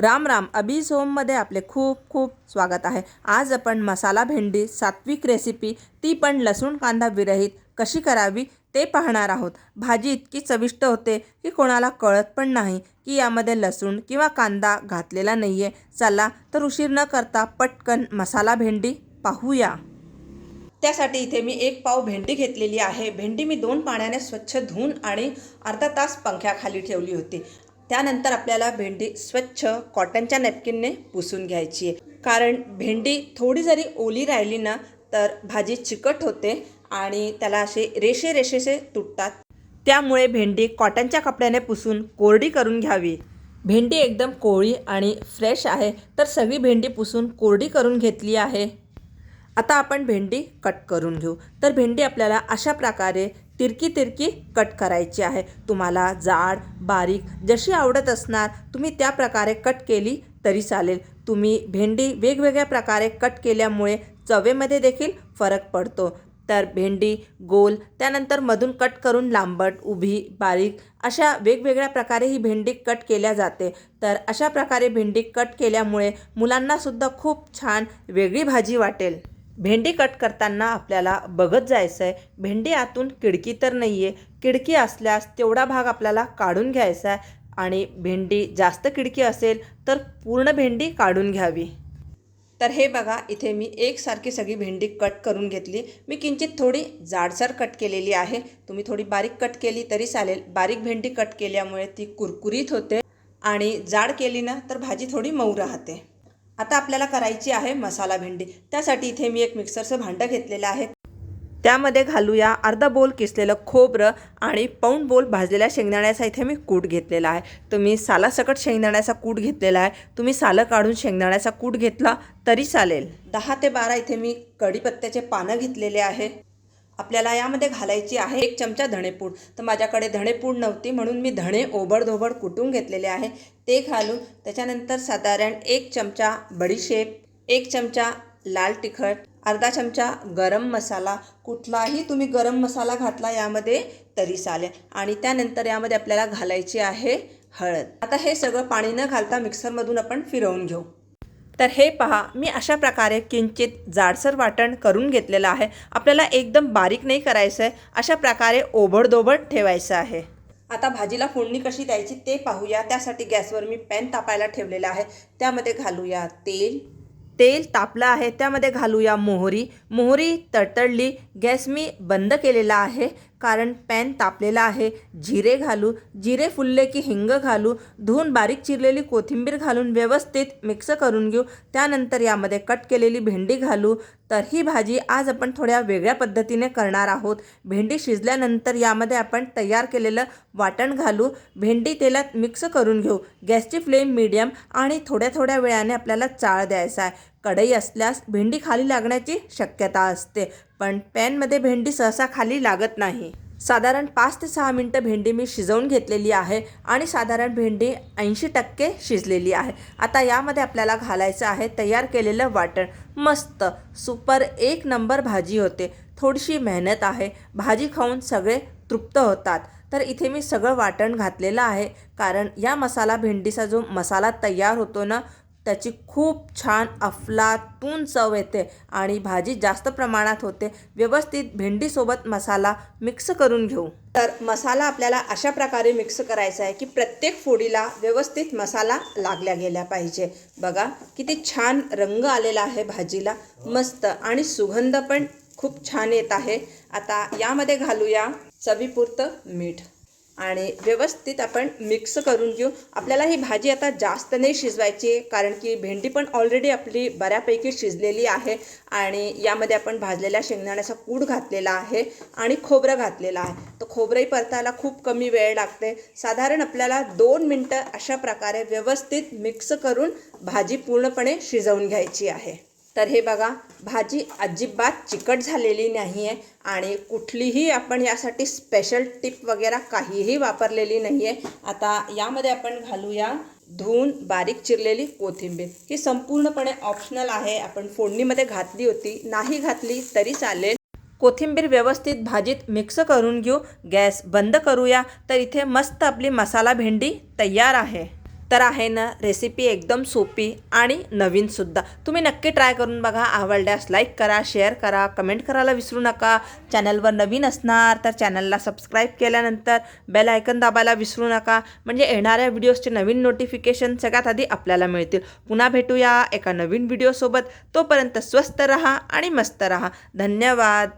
राम राम अभी सोममध्ये आपले खूप खूप स्वागत आहे. आज आपण मसाला भेंडी सात्विक रेसिपी ती पण लसूण कांदा विरहित कशी करावी ते पाहणार आहोत. भाजी इतकी चविष्ट होते की कोणाला कळत पण नाही की यामध्ये लसूण किंवा कांदा घातलेला नाही आहे चला तर उशीर न करता पटकन मसाला भेंडी पाहूया. त्यासाठी इथे मी एक पाव भेंडी घेतलेली आहे. भेंडी मी दोन पाण्याने स्वच्छ धुवून आणि अर्धा तास पंख्याखाली ठेवली होती. त्यानंतर आपल्याला भेंडी स्वच्छ कॉटनच्या नॅपकिनने पुसून घ्यायची आहे. कारण भेंडी थोडी जरी ओली राहिली ना तर भाजी चिकट होते आणि त्याला असे रेषे रेषेसे तुटतात. त्यामुळे भेंडी कॉटनच्या कपड्याने पुसून कोरडी करून घ्यावी. भेंडी एकदम कोवळी आणि फ्रेश आहे तर सगळी भेंडी पुसून कोरडी करून घेतली आहे. आता आपण भेंडी कट करून घेऊ. तर भेंडी आपल्याला अशा प्रकारे तिरकी तिरकी कट करायची आहे. तुम्हाला जाड बारीक जशी आवडत असणार तुम्ही त्या प्रकारे कट केली तरी चालेल. तुम्ही भेंडी वेगवेगळ्या प्रकारे कट केल्यामुळे चवेमध्ये देखील फरक पडतो. तर भेंडी गोल त्यानंतर मधून कट करून लांबट उभी बारीक अशा वेगवेगळ्या प्रकारे ही भेंडी कट केल्या जाते. तर अशा प्रकारे भेंडी कट केल्यामुळे मुलांनासुद्धा खूप छान वेगळी भाजी वाटेल. भेंडी कट करताना आपल्याला बघत जायचं आहे भेंडी आतून किडकी तर नाही आहे खिडकी असल्यास तेवढा भाग आपल्याला काढून घ्यायचा आहे आणि भेंडी जास्त खिडकी असेल तर पूर्ण भेंडी काढून घ्यावी. तर हे बघा इथे मी एकसारखी सगळी भेंडी कट करून घेतली. मी किंचित थोडी जाडसर कट केलेली आहे. तुम्ही थोडी बारीक कट केली तरी चालेल. बारीक भेंडी कट केल्यामुळे ती कुरकुरीत होते. आणि जाड केली ना तर भाजी थोडी मऊ राहते. आता आपल्याला करायची आहे मसाला भेंडी. त्यासाठी इथे मी एक मिक्सरचं भांडं घेतलेलं आहे. त्यामध्ये घालूया अर्धा बोल किसलेलं खोबरं आणि पाऊण बोल भाजलेल्या शेंगदाण्याचा इथे मी कूट घेतलेला आहे. तुम्ही सालासकट शेंगदाण्याचा कूट घेतलेला आहे. तुम्ही सालं काढून शेंगदाण्याचा कूट घेतला तरी चालेल. दहा ते बारा इथे मी कढीपत्त्याचे पानं घेतलेले आहे. आपल्याला यामध्ये घालायची आहे एक चमचा धणेपूड. तर माझ्याकडे धणेपूड नव्हती म्हणून मी धणे ओबडधोबड कुटून घेतलेले आहे. ते घालून त्याच्यानंतर साधारण एक चमचा बडीशेप एक चमचा लाल तिखट अर्धा चमचा गरम मसाला. कुठलाही तुम्ही गरम मसाला घातला यामध्ये तरी चालेल. आणि त्यानंतर यामध्ये आपल्याला घालायची आहे हळद. आता हे सगळं पाणी न घालता मिक्सरमधून आपण फिरवून घेऊ. तर हे पहा मी अशा प्रकारे किंचित जाडसर वाटण करून घेतलेलं आहे. आपल्याला एकदम बारीक नाही करायचं आहे अशा प्रकारे ओबडदोबड ठेवायचं आहे. आता भाजीला फोडणी कशी द्यायची ते पाहूया. त्यासाठी गॅसवर मी पॅन तापायला ठेवलेला आहे. त्यामध्ये घालूया तेल. तेल तापलं आहे. त्यामध्ये घालूया मोहरी. मोहरी तडतडली. गॅस मी बंद केलेला आहे कारण पॅन तापलेला आहे. जिरे घालू. जिरे फुलले की हिंग घालू. धुवून बारीक चिरलेली कोथिंबीर घालून व्यवस्थित मिक्स करून घेऊ. त्यानंतर यामध्ये कट केलेली भेंडी घालू. तर ही भाजी आज आपण थोड्या वेगळ्या पद्धतीने करणार आहोत. भेंडी शिजल्यानंतर यामध्ये आपण तयार केलेलं वाटण घालू. भेंडी तेलात मिक्स करून घेऊ. गॅसची फ्लेम मीडियम आणि थोड्या थोड्या वेळाने आपल्याला चाळ द्यायचा आहे. कढई असल्यास भेंडी खाली लागण्याची शक्यता असते पण पॅनमध्ये भेंडी सहसा खाली लागत नाही. साधारण पाच ते सहा मिनटं भेंडी मी शिजवून घेतलेली आहे आणि साधारण भेंडी ऐंशी टक्के शिजलेली आहे. आता यामध्ये आपल्याला घालायचं आहे तयार केलेलं वाटण. मस्त सुपर एक नंबर भाजी होते. थोडीशी मेहनत आहे. भाजी खाऊन सगळे तृप्त होतात. तर इथे मी सगळं वाटण घातलेलं आहे. कारण या मसाला भेंडीचा जो मसाला तयार होतो ना त्याची खूप छान अफलातून चव येते आणि भाजी जास्त प्रमाणात होते. व्यवस्थित भेंडीसोबत मसाला मिक्स करून घेऊ. तर मसाला आपल्याला अशा प्रकारे मिक्स करायचा आहे की प्रत्येक फोडीला व्यवस्थित मसाला लागल्या गेल्या पाहिजे. बघा किती छान रंग आलेला आहे भाजीला. मस्त आणि सुगंध पण खूप छान येत आहे. आता यामध्ये घालूया चवीपुरतं मीठ. आणि व्यवस्थित आपण मिक्स करून घेऊ. आपल्याला ही भाजी आता जास्त नाही शिजवायची कारण की भेंडी पण ऑलरेडी आपली बऱ्यापैकी शिजलेली आहे आणि यामध्ये आपण भाजलेल्या शेंगदाण्याचा कूड घातलेला आहे आणि खोबरं घातलेलं आहे. तर खोबरंही परतायला खूप कमी वेळ लागते. साधारण आपल्याला दोन मिनटं अशा प्रकारे व्यवस्थित मिक्स करून भाजी पूर्णपणे शिजवून घ्यायची आहे. तर हे बघा भाजी अजिबात चिकट झालेली नाही आहे आणि कुठलीही आपण यासाठी स्पेशल टिप वगैरे काहीही वापरलेली नाही आहे आता यामध्ये आपण घालूया धुवून बारीक चिरलेली कोथिंबीर. ही संपूर्णपणे ऑप्शनल आहे. आपण फोडणीमध्ये घातली होती. नाही घातली तरी चालेल. कोथिंबीर व्यवस्थित भाजीत मिक्स करून घेऊ. गॅस बंद करूया. तर इथे मस्त आपली मसाला भेंडी तयार आहे. तर आहे ना रेसिपी एकदम सोपी आणि नवीनसुद्धा तुम्ही नक्की ट्राय करून बघा आवडल्यास लाईक करा शेअर करा कमेंट करायला विसरू नका. चॅनलवर नवीन असणार तर चॅनलला सबस्क्राईब केल्यानंतर बेल आयकन दाबायला विसरू नका. म्हणजे येणाऱ्या व्हिडिओजचे नवीन नोटिफिकेशन सगळ्यात आधी आपल्याला मिळतील. पुन्हा भेटूया एका नवीन व्हिडिओसोबत तोपर्यंत स्वस्त रहा आणि मस्त रहा. धन्यवाद.